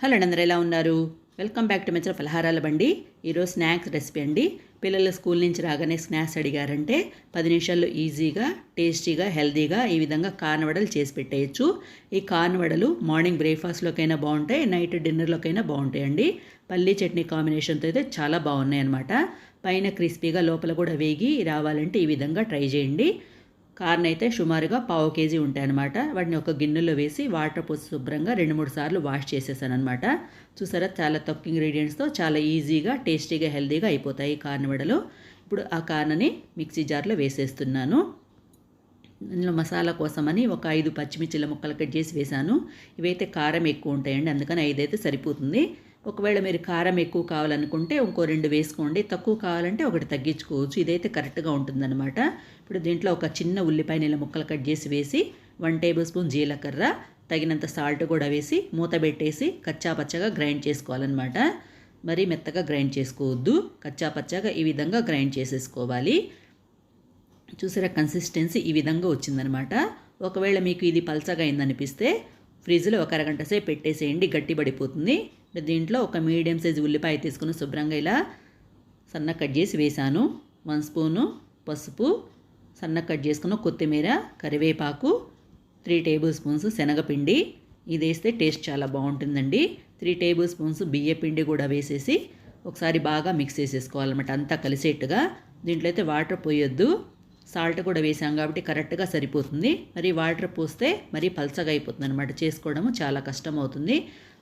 Hello అండి అందరూ ఎలా ఉన్నారు? వెల్కమ్ బ్యాక్ టు మెచ్చర ఫలహారాల బండి ఈరోజు స్నాక్స్ రెసిపీ అండి. పిల్లలు స్కూల్ నుంచి రాగానే స్నాక్స్ అడిగారంటే పది నిమిషాల్లో ఈజీగా టేస్టీగా హెల్తీగా ఈ విధంగా కార్న్ వడలు చేసి పెట్టేయచ్చు. ఈ కార్న్ వడలు మార్నింగ్ బ్రేక్ఫాస్ట్లోకైనా బాగుంటాయి నైట్ డిన్నర్లోకైనా బాగుంటాయండి. పల్లీ చట్నీ కాంబినేషన్తో అయితే చాలా బాగున్నాయి అనమాట పైన క్రిస్పీగా లోపల కూడా వేగి రావాలంటే ఈ విధంగా ట్రై చేయండి. కార్న్ అయితే సుమారుగా పావు కేజీ ఉంటాయన్నమాట. వాటిని ఒక గిన్నెలో వేసి వాటర్ పోసి శుభ్రంగా రెండు మూడు సార్లు వాష్ చేసేసాను అనమాట చూసారా చాలా తక్కువ ఇంగ్రీడియంట్స్తో చాలా ఈజీగా టేస్టీగా హెల్తీగా అయిపోతాయి కార్న్ వడలు. ఇప్పుడు ఆ కార్నని మిక్సీ జార్లో వేసేస్తున్నాను. ఇందులో మసాలా కోసమని ఒక ఐదు పచ్చిమిర్చిల ముక్కలు కట్ చేసి వేశాను ఇవైతే కారం ఎక్కువ ఉంటాయండి అందుకని ఐదైతే సరిపోతుంది. ఒకవేళ మీరు కారం ఎక్కువ కావాలనుకుంటే ఇంకో రెండు వేసుకోండి. తక్కువ కావాలంటే ఒకటి తగ్గించుకోవచ్చు. ఇదైతే కరెక్ట్గా ఉంటుందన్నమాట. ఇప్పుడు దీంట్లో ఒక చిన్న ఉల్లిపాయ నీళ్ళ ముక్కలు కట్ చేసి వేసి వన్ టేబుల్ స్పూన్ జీలకర్ర తగినంత సాల్ట్ కూడా వేసి మూత పెట్టేసి కచ్చా పచ్చగా గ్రైండ్ చేసుకోవాలన్నమాట. మరీ మెత్తగా గ్రైండ్ చేసుకోవద్దు. కచ్చా పచ్చగా ఈ విధంగా గ్రైండ్ చేసేసుకోవాలి. చూసారా కన్సిస్టెన్సీ ఈ విధంగా వచ్చిందనమాట ఒకవేళ మీకు ఇది పల్చగా అయిందనిపిస్తే ఫ్రిడ్జ్లో ఒక అరగంట సేపు పెట్టేసేయండి. గట్టిపడిపోతుంది. దీంట్లో ఒక మీడియం సైజు ఉల్లిపాయ తీసుకుని శుభ్రంగా ఇలా సన్న కట్ చేసి వేశాను. వన్ స్పూను పసుపు సన్న కట్ చేసుకున్న కొత్తిమీర కరివేపాకు త్రీ టేబుల్ స్పూన్స్ శనగపిండి. ఇది వేస్తే టేస్ట్ చాలా బాగుంటుందండి. త్రీ టేబుల్ స్పూన్స్ బియ్యపిండి కూడా వేసేసి ఒకసారి బాగా మిక్స్ చేసేసుకోవాలన్నమాట. అంతా కలిసేట్టుగా. దీంట్లో అయితే వాటర్ పోయొద్దు. సాల్ట్ కూడా వేసాం కాబట్టి కరెక్ట్గా సరిపోతుంది. మరి వాటర్ పోస్తే మరి పల్చగా అయిపోతుంది అనమాట చేసుకోవడము చాలా కష్టం అవుతుంది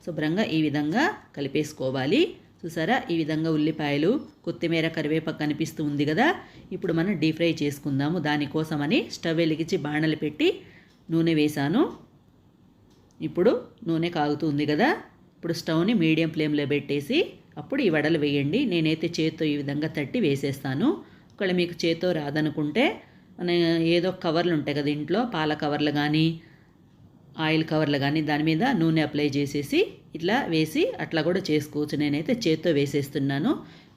శుభ్రంగా ఈ విధంగా కలిపేసుకోవాలి. చూసారా? ఈ విధంగా ఉల్లిపాయలు కొత్తిమీర కరివేపాకు కనిపిస్తూ ఉంది కదా? ఇప్పుడు మనం డీప్ ఫ్రై చేసుకుందాము. దానికోసమని స్టవ్ వెలిగించి బాణలు పెట్టి నూనె వేశాను ఇప్పుడు నూనె కాగుతుంది కదా? ఇప్పుడు స్టవ్ని మీడియం ఫ్లేమ్లో పెట్టేసి అప్పుడు ఈ వడలు వేయండి. నేనైతే చేత్తో ఈ విధంగా తట్టి వేసేస్తాను. ఒకవేళ మీకు చేత్తో రాదనుకుంటే మన ఏదో కవర్లు ఉంటాయి కదా ఇంట్లో పాల కవర్లు కానీ ఆయిల్ కవర్లు కానీ దాని మీద నూనె అప్లై చేసేసి ఇట్లా వేసి అట్లా కూడా చేసుకోవచ్చు. నేనైతే చేత్తో వేసేస్తున్నాను.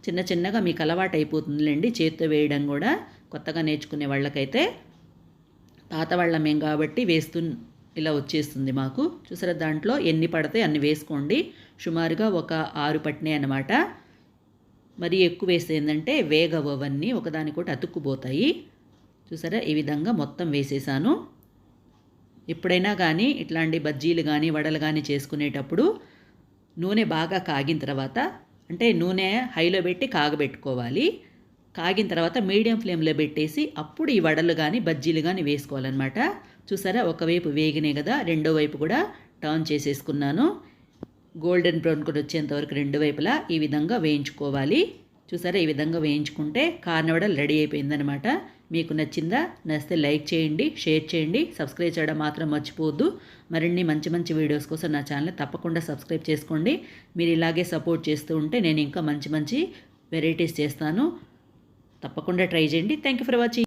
చిన్న చిన్నగా మీకు అలవాటు అయిపోతుందిలేండి చేత్తో వేయడం కూడా. కొత్తగా నేర్చుకునే వాళ్ళకైతే పాత వాళ్ళమేం కాబట్టి వేస్తు ఇలా వచ్చేస్తుంది మాకు. చూసారా దాంట్లో ఎన్ని పడితే అన్ని వేసుకోండి. సుమారుగా ఒక ఆరు పట్టినాయి అన్నమాట. మరి ఎక్కువ వేస్తే ఏంటంటే వేగవు అవన్నీ ఒకదానికొకటి అతుక్కుపోతాయి. చూసారా? ఈ విధంగా మొత్తం వేసేసాను. ఎప్పుడైనా కానీ ఇట్లాంటి బజ్జీలు కానీ వడలు కానీ చేసుకునేటప్పుడు నూనె బాగా కాగిన తర్వాత అంటే నూనె హైలో పెట్టి కాగబెట్టుకోవాలి. కాగిన తర్వాత మీడియం ఫ్లేమ్లో పెట్టేసి అప్పుడు ఈ వడలు కానీ బజ్జీలు కానీ వేసుకోవాలన్నమాట. చూసారా? ఒకవైపు వేగినాయి కదా రెండో వైపు కూడా టర్న్ చేసేసుకున్నాను. గోల్డెన్ బ్రౌన్ కూడా వచ్చేంత వరకు రెండు వైపులా ఈ విధంగా వేయించుకోవాలి. చూసారా? ఈ విధంగా వేయించుకుంటే కార్నవడలు రెడీ అయిపోయిందనమాట మీకు నచ్చిందా? నచ్చితే లైక్ చేయండి షేర్ చేయండి. సబ్స్క్రైబ్ చేయడం మాత్రం మర్చిపోవద్దు. మరిన్ని మంచి మంచి వీడియోస్ కోసం నా ఛానల్ తప్పకుండా సబ్స్క్రైబ్ చేసుకోండి. మీరు ఇలాగే సపోర్ట్ చేస్తూ ఉంటే నేను ఇంకా మంచి మంచి వెరైటీస్ చేస్తాను. తప్పకుండా ట్రై చేయండి. Thank you for watching